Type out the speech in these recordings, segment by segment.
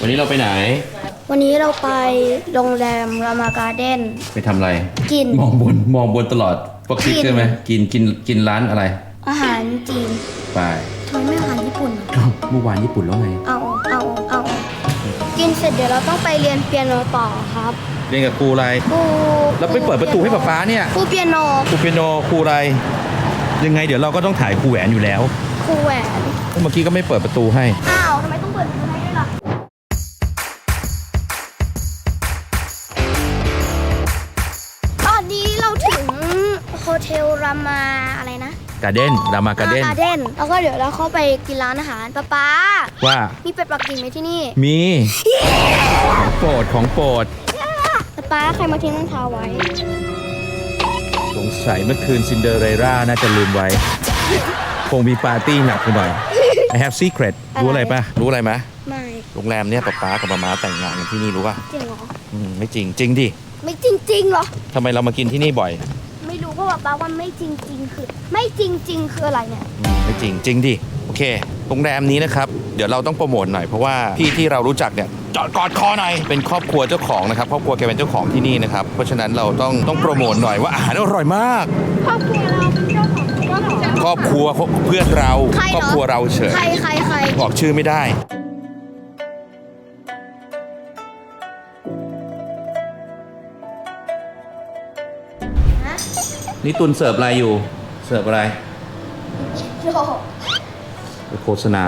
วันนี้เราไปไหน วันนี้เราไปโรงแรมรามาการ์เด้นไปทำอะไร กิน มองบนมองบนตลอดพวกคิดกิน ใช่ไหมกินกินกินร้านอะไร อาหารจีนไปทำไมไม่อาหารญี่ปุ่นอะอ้าวเมื่อวานญี่ปุ่นแล้วไงเอาเอาเอากินเสร็จเดี๋ยวเราต้องไปเรียนเปียโนต่อครับเรียนกับครูอะไรครูแล้วไปเปิดประตูให้ป๊าป๊าเนี่ยครูเปียโนครูเปียโนครูอะไร ยังไงเดี๋ยวเราก็ต้องถ่ายครูแหวนอยู่แล้วครูแหวน เมื่อกี้ก็ไม่เปิดประตูให้ อ้าวทำไมต้องเปิดประตูให้ด้วยล่ะ เทลรามาอะไรนะการ์เด้นรามาการ์เด้นเด้นแล้วก็เดี๋ยวเราเข้าไปกินร้านอาหารป๊าป๊าว่ามีเป็ดปักกิ่งไหมที่นี่มี ของโปรดของโปรดป๊าป๊าใครมาทิ้งรองเท้าไว้ สงสัยเมื่อคืนซินเดอเรล่าน่าจะลืมไว้ คงมีปาร์ตี้หนักไปหน่อย I have secret รู้อะไรปะรู้อะไรไหมไม่โรงแรมเนี้ยป๊าป๊ากับมาม้าแต่งงานกันที่นี่รู้ป่ะจริงเหรออืมไม่จริงจริงดิไม่จริงๆเหรอ ทำไมเรามากินที่นี่บ่อยไม่รู้ เพราะว่าป๊าว่าไม่จริงๆคือ ไม่จริงๆคืออะไรเนี่ยอืมไม่จริงจริงดิโอเคโรงแรมนี้นะครับ เดี๋ยวเราต้องโปรโมทหน่อยเพราะว่าพี่ที่เรารู้จักเนี่ยจอดกอดคอหน่อยเป็นครอบครัวเจ้าของนะครับครอบครัวแกเป็นเจ้าของที่นี่นะครับเพราะฉะนั้นเราต้องต้องโปรโมทหน่อยว่าอาหารอร่อยมาก ครอบครัวเราเป็นเจ้าของเจ้าของครอบครัวเพื่อนเรา ใครเหรอ ครอบครัวเราเฉยใครใครใคร บอกชื่อไม่ได้ นี่ตุนเสิร์ฟอะไรอยู่ เสิร์ฟอะไรโลโฆษณา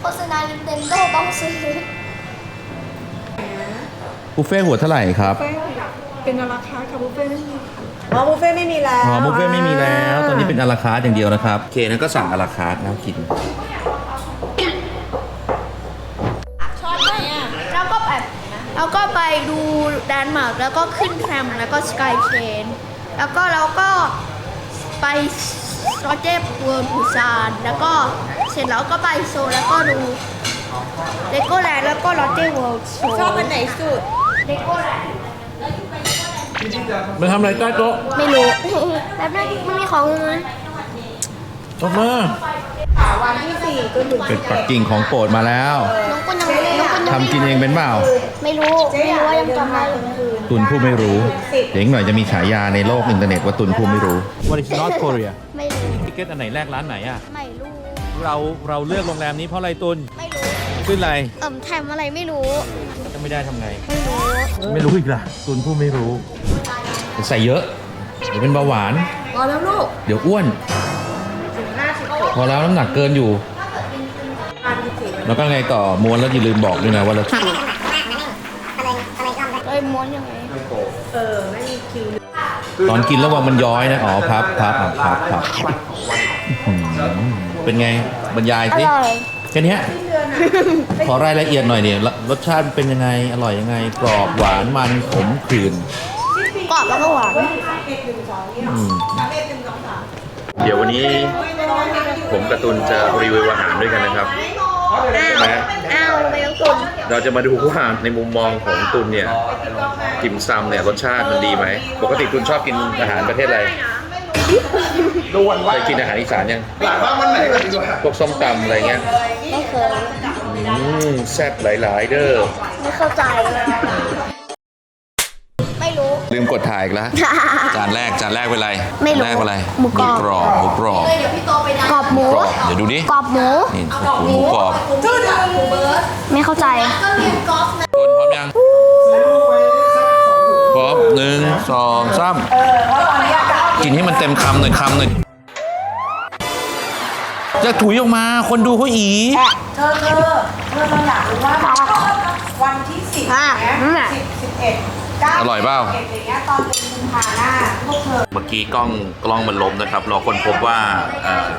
โฆษณา Nintendo ต้องซื้อบุฟเฟ่ต์หัวเท่าไหร่ครับ เป็นราคาค่ะบุฟเฟ่ต์ไม่มีค่ะอ๋อบุฟเฟ่ต์ไม่มีแล้วอ๋อบุฟเฟ่ต์ไม่มีแล้วตอนนี้เป็นอาราคาร์ทอย่างเดียวนะครับโอเคนั้นก็สั่งอาราคาร์ทนะกินแล้วก็แบบแล้วก็ไปดูแดนมาร์กแล้วก็ขึ้นแทรมแล้วก็สกายเชน แล้วก็เราก็ไปโรเจอร์เวิร์ปูซานแล้วก็เสร็จแล้วก็ไปโซลแล้วก็ดูเลโก้แลนด์แล้วก็โรเจอร์เวิลด์โชว์ชอบอันไหนสุดเลโก้แลนด์มาทำอะไรใต้โต๊ะไม่รู้ แบบนั้นไม่มีของเลยออกมา วันที่สี่จนถึงเป็ดปักกิ่งของโปรดมาแล้ว น้องก็ยังไม่น้องก็ยังทำกินเองเป็นเปล่า ไม่รู้ ไม่รู้ว่ายังจำได้อยู่ตุนผู้ไม่รู้ เดี๋ยวอีกหน่อยจะมีฉายาในโลกอินเทอร์เน็ตว่าตุนผู้ไม่รู้ What is North Korea ไม่รู้ ทิเก็ตอันไหนแรกร้านไหนอะ ไม่รู้ เราเราเลือกโรงแรมนี้เพราะอะไรตุนไม่รู้ ขึ้นอะไรเอิ่มแถมอะไรไม่รู้ ถ้าไม่ได้ทำไง ไม่รู้ ไม่รู้อีกล่ะตุนผู้ไม่รู้อย่าใส่เยอะ เดี๋ยวเป็นเบาหวาน พอแล้วลูก เดี๋ยวอ้วน พอแล้วน้ำหนักเกินอยู่ แล้วก็ไงต่อม้วนแล้วอย่าลืมบอกด้วยนะว่าเราเอ้ยม้วนยังไง เออ ไม่มีคิวตอนกินระวังมันย้อยนะอ๋อพับพับอะพับพับอื้อหือเป็นไงบรรยายอสิร่อย แค่เนี้ยขอรายละเอียดหน่อยเนี่ยรสชาติเป็นยังไงอร่อยยังไงกรอบหวานมันขมขื่นกรอบแล้วก็หวานอืม เดี๋ยววันนี้ผมกับตุนจะรีวิวอาหารด้วยกันนะครับอ้าวอ้าวไม่ต้องตุนเราจะมาดูว่าในมุมมองของตุนเนี่ยติ่มซำเนี่ยรสชาติมันดีไหมปกติตุนชอบกินอาหารประเทศอะไรเคยกินอาหารอีสานยังพวกส้มตำอะไรเงี้ยไม่เคยอืมแซ่บหลายๆเด้อไม่เข้าใจไม่รู้ ลืมกดถ่ายอีกแล้ว จานแรกจานแรกเป็นอะไรไม่รู้จานแรกเป็นอะไรหมูกรอบ หมูกรอบหมูกรอบกรอบหมู กรอบเดี๋ยวดูดิกรอบหมู นี่โอ้โหหมูกรอบไม่เข้าใจตุนพร้อมยังพร้อมหนึ่งสองสามกินให้มันเต็มคำหน่อยคำหน่อยจะถุยออกมาคนดูเขาอีเธอเธอเธอเราอยากรู้ว่าวันที่สิบอะนั่นนะน่ะสิบสิบเอ็ดเก้า อร่อยเปล่าเมื่อกี้กล้องกล้องมันล้มนะครับ เราคนพบว่า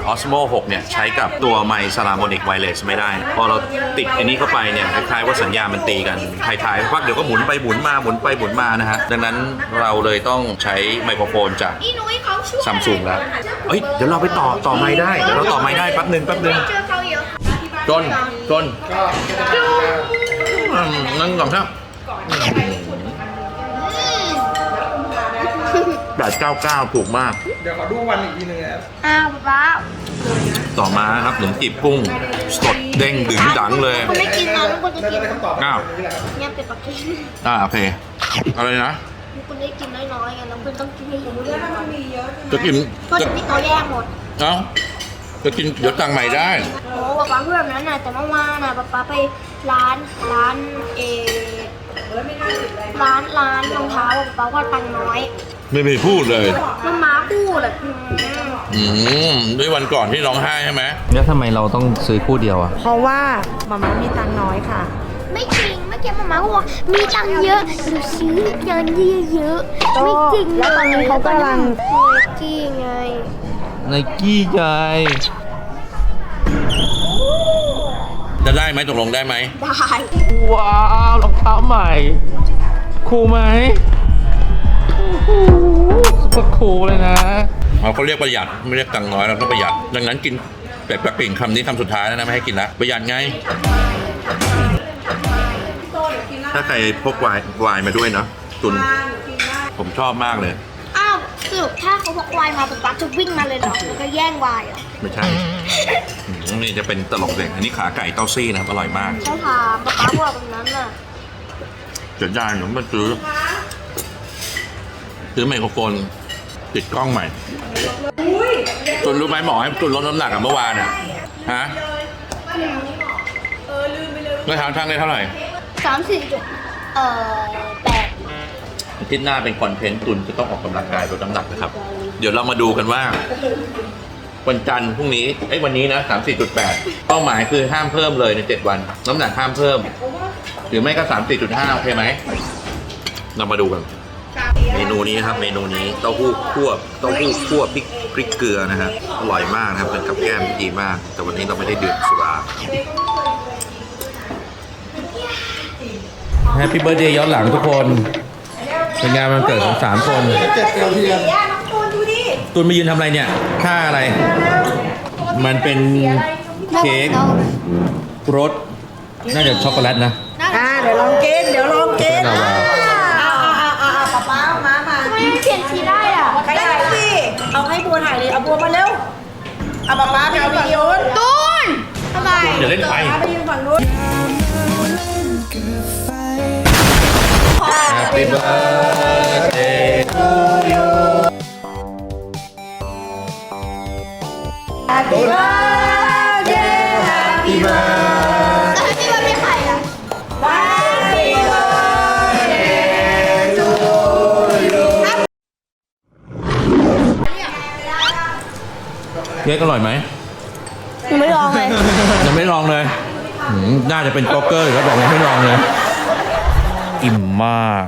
ออสโมกเนี่ย ใช้กับตัวไมซาราโมนิกไวเลสไม่ได้ พอเราติดอันนี้เข้าไปเนี่ย คล้ายๆว่าสัญญามันตีกันถ่ายๆพักเดี๋ยวก็หมุนไปหมุนมา หมุนไปหมุนมานะฮะ ดังนั้นเราเลยต้องใช้ไมโครโฟนจากซัมซุงแล้วเฮ้ยเดี๋ยวเราไปต่อต่อไม้ได้เดี๋ยวเราต่อไม้ได้แป๊บหนึ่งแป๊บหนึ่งจนจนนั่งสองครับ ก่อนนะ 899 ถูกมากเดี๋ยวขอดูวันอีกทีนึงครับอ้าวป๊าต่อมาครับขนมจีบกุ้ง สดเด้งดึงดังเลยไม่กินนะทุกคนจะกินได้บอ้าวเนี่ยเป็ดปักกิ่งอ่าโอเคอะไรนะทุกคนได้กินน้อยๆกันแล้วคุณต้องกินให้เยอะจะกินก็จะพี่เขาแยกหมดเอ้าจะกินเดี๋ยวตังใหม่ได้โอ้ป๊าป๊าเพื่อนนั้นน่ะแต่เมื่อวานน่ะป๊าป๊าไปร้านร้านเอร้านร้านรองเท้าป๊าว่าตังน้อย ไม่ไปพูดเลยแล้วม้าพูดแบบอืมอืมด้วยวันก่อนที่ร้องไห้ใช่ไหมแล้วทำไมเราต้องซื้อคู่เดียวอะ เพราะว่ามาม่ามีตังค์น้อยค่ะ ไม่จริงเมื่อกี้มาม่าบอกว่ามีตังค์เยอะหรือซื้อเงินเยอะๆไม่จริงแล้วตอนนี้เขากำลังจริงไงไนกี้ใหญ่จะได้ไหมตกลงได้ไหมได้ ว้าวรองเท้าใหม่ คูลไหมโอ้โห ซุปเปอร์คูลเลยนะเอาเขาเรียกประหยัดไม่เรียกตังค์น้อยเราต้องประหยัด ดังนั้นกินแต่ปลาปิ่งคำนี้คำสุดท้ายแล้วนะไม่ให้กินละประหยัดไง ถ้าใครพกไวน์ไวน์มาด้วยเนาะตุนผมชอบมากเลย อ้าวสรุปถ้าเขาบอกวายมาป๊าป๊าจะวิ่งมาเลยเหรอแล้วก็แย่งวายเหรอไม่ใช่อืมนี่จะเป็นตลกเด็กอันนี้ขาไก่เต้าซี่นะครับอร่อยมากเขาถามป๊าป๊าบอกแบบนั้นน่ะเดี๋ยวได้หนูมาซื้อ ซื้อไมโครโฟนติดกล้องใหม่ตุนรู้ไหมหมอให้ตุนลดน้ำหนักอะเมื่อวานอะฮะเมื่อเช้าช่างได้เท่าไหร่สามสี่จุดเอ่อแปดอาทิตย์หน้าเป็นคอนเทนต์ตุนจะต้องออกกำลังกายลดน้ำหนักนะครับ เดี๋ยวเรามาดูกันว่า วันจันทร์พรุ่งนี้ไอ้ยวันนี้นะสามสี่จุดแปดเป้าหมายคือห้ามเพิ่มเลยในเจ็ดวัน น้ำหนักห้ามเพิ่ม หรือไม่ก็สามสี่จุดห้าโอเคไหมเรามาดูกัน เมนูนี้นะครับเมนูนี้เต้าหู้คั่วเต้าหู้คั่วพริกพริกเกลือนะฮะอร่อยมากนะครับเป็นกับแก้มที่ดีมาก แต่วันนี้เราไม่ได้ดื่มสุรา แฮปปี้เบ t ร์ a เดย์ย้อนหลังทุกคน เป็นงานวันเกิดของสามคนย่าน้องตูนดูดิตุนมายืนทำอะไรเนี่ยค่าอะไร มันเป็นเค้กรสน่าจะช็อกโกแลตนะ อ่าเดี๋ยวลองกิน เดี๋ยวลองกินลาวาเอา ห้บัวถ่ายเลยเอาบัวมาเร็วเอาป๊าป๊าไปยืนฝั่งนู้นตูนทำไมอย่าเล่นไฟป๊าไปยืนฝั่งนู้น Happy birthday อร่อยไหมหนูไม่ลองเลยยังไม่ลองเลยหืมน่าจะเป็นโจ๊กเกอร์หรือเขาบอกยังไม่ลองเลย อิ่มมาก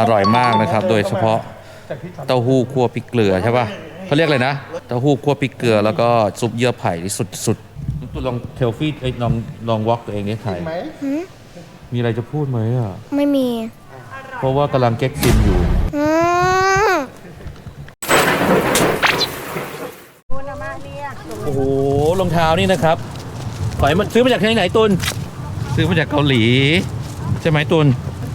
อร่อยมากนะครับ โดยเฉพาะเต้าหู้คั่วพริกเกลือใช่ป่ะเขาเรียกอะไรนะ เต้าหู้คั่วพริกเกลือแล้วก็ซุปเยื่อไผ่ที่สุดๆตัวลองเทลฟี่ลองลองวอล์กตัวเองนี่ถ่ายมีอะไรจะพูดไหมอะ ไม่มี เพราะว่ากำลังเก๊กซิมอยู่ อืม โอ้โหรองเท้านี่นะครับขอยมาซื้อมาจากที่ไหนตุนซื้อมาจากเกาหลี ใช่ไหมตุน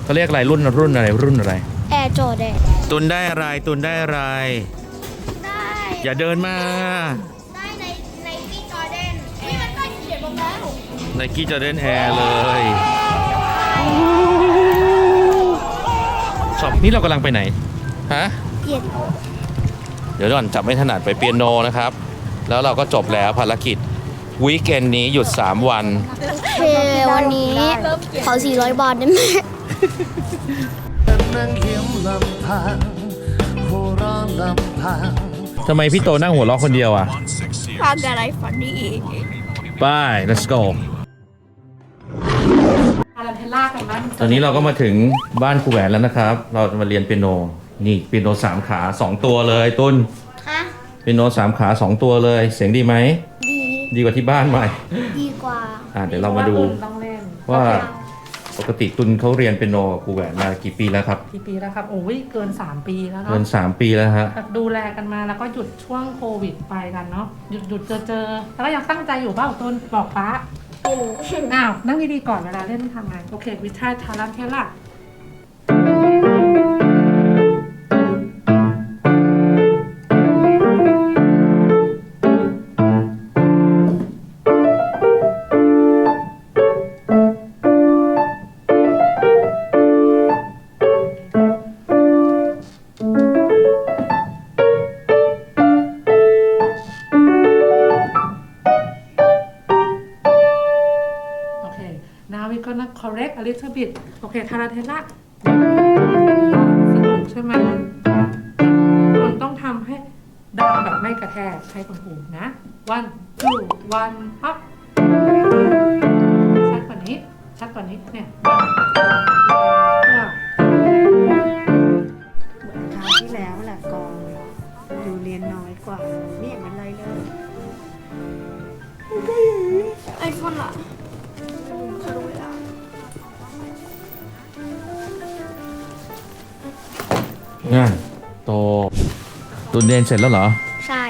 เขาเรียกอะไรรุ่นรุ่นอะไรรุ่นอะไร แอร์โจดแดตุนได้อะไรตุนได้อะไร ได้ อย่าเดินมาได้ในในพี่จอร์แดนนี่มันได้เขียนลงแล้ว ไนกี้จะเดินแอร์เลยช็อปนี่เรากำลังไปไหนฮะ เปลี่ยน เดี๋ยวก่อนจับไม่ถนัดไปเปียโนนะครับ แล้วเราก็จบแล้วภารกิจวีคเอนนี้หยุด 3 วันเค วันนี้ขอ400 บาทได้ไหม นั่งเขียมลำพังหัวเร้อนลำพังทำไมพี่โตนั่งหัวเราะคนเดียวอะทำอะไรฝันดีไป let's go ตอนนี้เราก็มาถึงบ้านครูแหวนแล้วนะครับ เราจะมาเรียนเปียโน นี่เปียโนสามขาสองตัวเลยตุนฮะ เปียโนสามขาสองตัวเลย เสียงดีไหม ดีดีกว่าที่บ้านไหมดีกว่าอ่าเดี๋ยวเรามาดูต้องเล่นว่าปกติตุนเขาเรียนเปียโนกับครูแหวนมากี่ปีแล้วครับ กี่ปีแล้วครับ โอ้ยเกิน 3 ปีแล้วเกินเนาะสามปีแล้วฮะแบบดูแลกันมาแล้วก็หยุดช่วงโควิดไปกันเนาะหยุดหยุดเจอเจอแล้วก็ยังตั้งใจอยู่เปล่าต้นบอกป้าไม่รู้อ้าวนั่งดีๆก่อนเวลาเล่นทำไงโอเควิชาทารันเทล่า เคทาราเทล่าสนุกใช่ไหมคุณต้องทำให้ดังแบบไม่กระแทกใช้คนหูนะ one two one up ชัดกว่านี้ ชัดกว่านี้เนี่ย one คราวที่แล้วแหละกองอยู่เรียนน้อยกว่าไม่เห็นเป็นไรเลยไอโฟนล่ะ เขาดูเวลางั้นโตตุนเรียนเสร็จแล้วเหรอใช่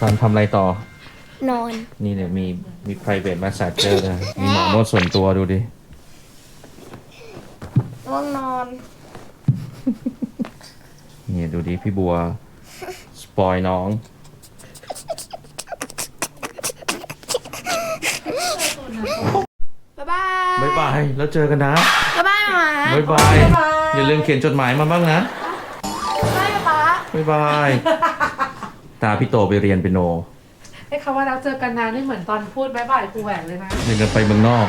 ตอนทำอะไรต่อ นอน นี่เนี่ยมีมี private massager นะมีหมอนวดส่วนตัวดูดิว่างนอน เนี่ยดูดิพี่บัว สปอยน้อง บ๊ายบายบ๊ายบาย แล้วเจอกันนะ บ๊ายบายหมา บ๊ายบาย อย่าลืมเขียนจดหมายมาบ้างนะ บ๊ายบายป๊าบ๊ายบาย ตาพี่โตไปเรียนเปียโนไอ้คำว่าเราเจอกันนานนี่เหมือนตอนพูดบายบายครูแหวนเลยนะเดินกันไปเมืองนอก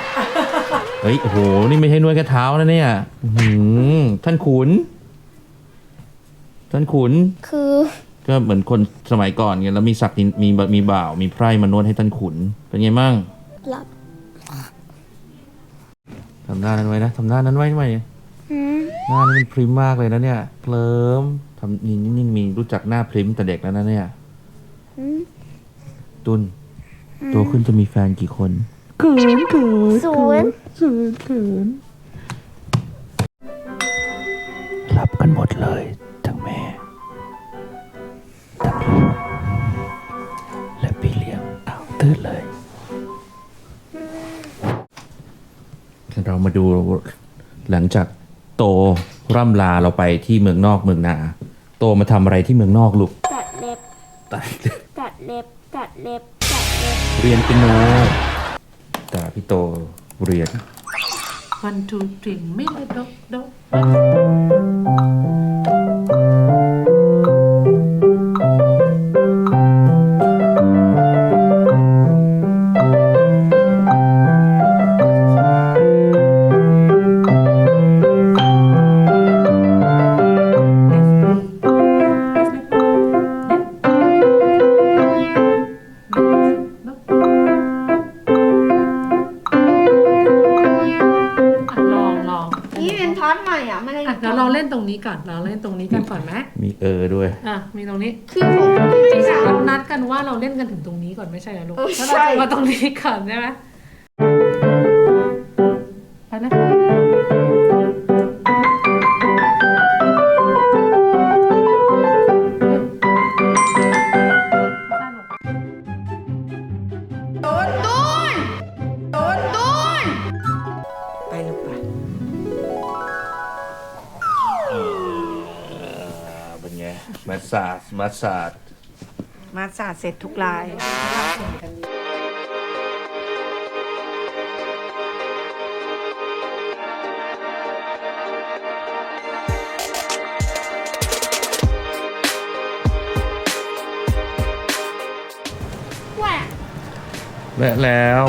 เฮ้ย โอ้โห นี่ไม่ใช่นวดแค่เท้านะเนี่ยอื้อหือท่านขุน ท่านขุน คือก็เหมือนคนสมัยก่อนไงแล้วมีศักดิ์นินมีมีบ่าว มีไพร่มานวดให้ท่านขุน เป็นไงมั่งหลับ ทำหน้านั้นไว้นะทำหน้านั้นไว้ทำไม หืมหน้านี่มันพริมมากเลยนะเนี่ยเคลิ้มทำนี่นี่มีรู้จักหน้าพริมแต่เด็กแล้วนะเนี่ยหืมตุนโตขึ้นจะมีแฟนกี่คนเขินเขินศูนย์เขินเขินหลับกันหมดเลยทั้งแม่ทั้งลูกและพี่เลี้ยงอ้าวตื่นเลย เรามาดูหลังจาก โตร่ำลาเราไปที่เมืองนอกเมืองนา โตมาทำอะไรที่เมืองนอกลูกตัดเล็บ ตัดตัดเล็บตัดเล็บตัดเล็บเรียนเป็นโนแต่พี่โตเรียน one two three ไม่ได้ดกดก นตรงนี้ก่อนเราเล่นตรงนี้กันก่อนไหมมีเออด้วยอะมีตรงนี้คือผมที่สามเรานัดกันว่าเราเล่นกันถึงตรงนี้ก่อนไม่ใช่เหรอลูกเออแล้วเราใช่จะมาตรงนี้ก่อนใช่ไหม สาดมาสาดมาสาดเสร็จทุกรายแหวกและแล้ว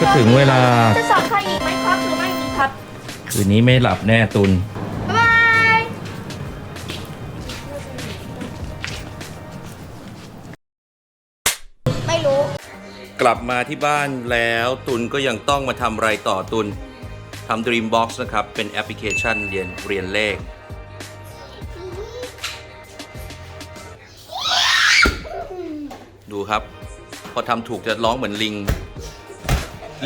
ก็ถึงเวลา จะสอนใครอีกไหมครับหรือไม่มีครับ คืนนี้ไม่หลับแน่ตุน กลับมาที่บ้านแล้วตุนก็ยังต้องมาทำอะไรต่อตุนทำ Dreambox นะครับ เป็นแอปพลิเคชันเรียนเรียนเลข ดูครับ พอทำถูกจะร้องเหมือนลิง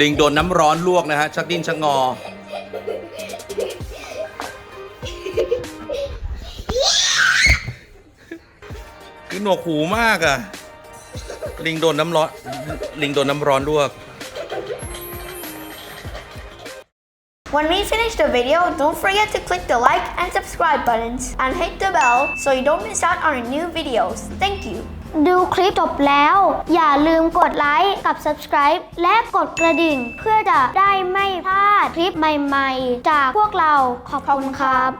ลิงโดนน้ำร้อนลวกนะฮะ ชักดิ้นชักงอ คือหนวกหูมากอะ ลิงโดนน้ำร้อน ลิงโดนน้ำร้อนลวก When we finish the video, don't forget to click the like and subscribe buttons and hit the bell so you don't miss out on our new videos. Thank you. ดูคลิปจบแล้ว อย่าลืมกดไลค์กับ subscribe และกดกระดิ่ง เพื่อจะได้ไม่พลาดคลิปใหม่ๆ จากพวกเราขอบคุณครับ